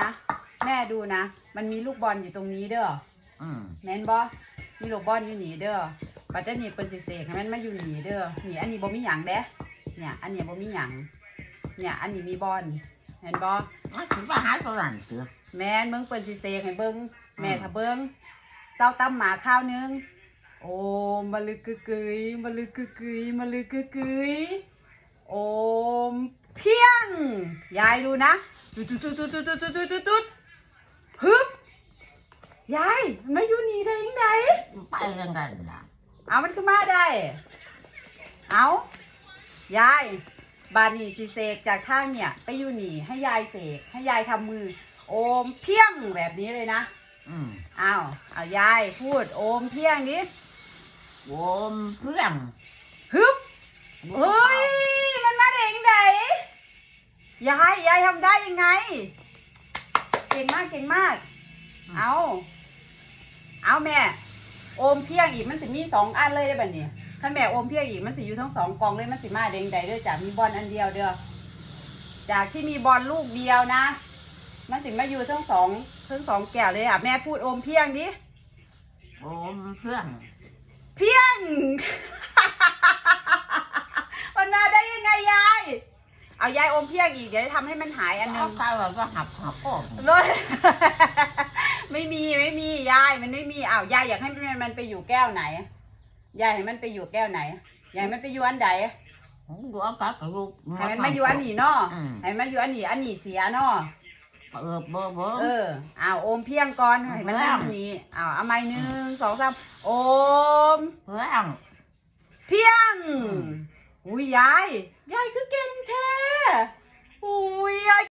นะ แม่ดูนะ มันมีลูกบอลอยู่ตรงนี้เด้ออืมแม่นบ่มีลูกบอลอยู่นี่เด้อปัจจุบัดนี้เปิ้นสิเสกให้มันมาอยู่นี่เด้อนี่อันนี้บ่มีหยังเด้เนี่ย อันนี้บ่มีหยังเนี่ย อันนี้มีบอลแม่นบ่มันถือว่าหาตัวนั่นเสือ แม่นเบิ่งเปิ้นสิเสกให้เบิ่งแม่ถ้าเบิ่งเศร้าตั้มหมาข้าวนึงโอมมะลึกกึกกึยมะลึกกึกกึยมะลึกกึกกึยโอมเพียงยายดูนะ ตุ๊ดตุ๊ดตุ๊ดตุ๊ดตุ๊ดตุ๊ดตุ๊ดตุ๊ดฮึบยายมันมาอยู่นี่ได้ยังไงไปยังไงล่ะเอามันขึ้นมาได้ เอายายบานีสิเสกจากทางเนี่ย ไปอยู่นี่ให้ยายเสกให้ยายทำมือ โอมเพียงแบบนี้เลยนะอืมเอาเอายายพูดโอมเพียงนี้โวมเพื่อนฮึบเฮ้ย มันมาได้ยังไง ยายยายทำได้ยังไง เก่งมากเก่งมาก เอา เอาแม่ โอมเพียงอีกมันสิมีสองอันเลยได้แบบนี้ถ้าแม่โอมเพียงอีกมันสิอยู่ทั้งสองกองเลยมันสิมาเด้งใดเด้อจากมีบอลอันเดียวเด้อจากที่มีบอลลูกเดียวนะ มันสิมาอยู่ทั้งสองทั้งสองแก้วเลยอะแม่พูดโอมเพียงดิโวมเพื่อน เพียง มันมาได้ยังไงยาย เอายายอมเพียงอีกเดี๋ยวจะทำให้มันหายอันหนึเอางไปว่าก็หับหับออกเลย ไม่มีไม่มียายมันไม่มีอ้าวยายอยากให้มันมันไปอยู่แก้วไหนยายให้มันไปอยู่แก้วไหนยายให้มันไปอยู่อันใดผมดูเอากับกับลูกให้มันมาอยู่อันนี้เนาะอืมให้มันมาอยู่อันนี้อันนี้เสียเนาะ เออเบอร์เบอร์ เอออ้าวโอมเพียงก่อนให้มันเพียนั่งงนี้อ้าวเอาไม้หนึ่งสองสามโอม เพื่อน เพียงอุ้ยยาย ยายคือเก่งแท้ อุ้ย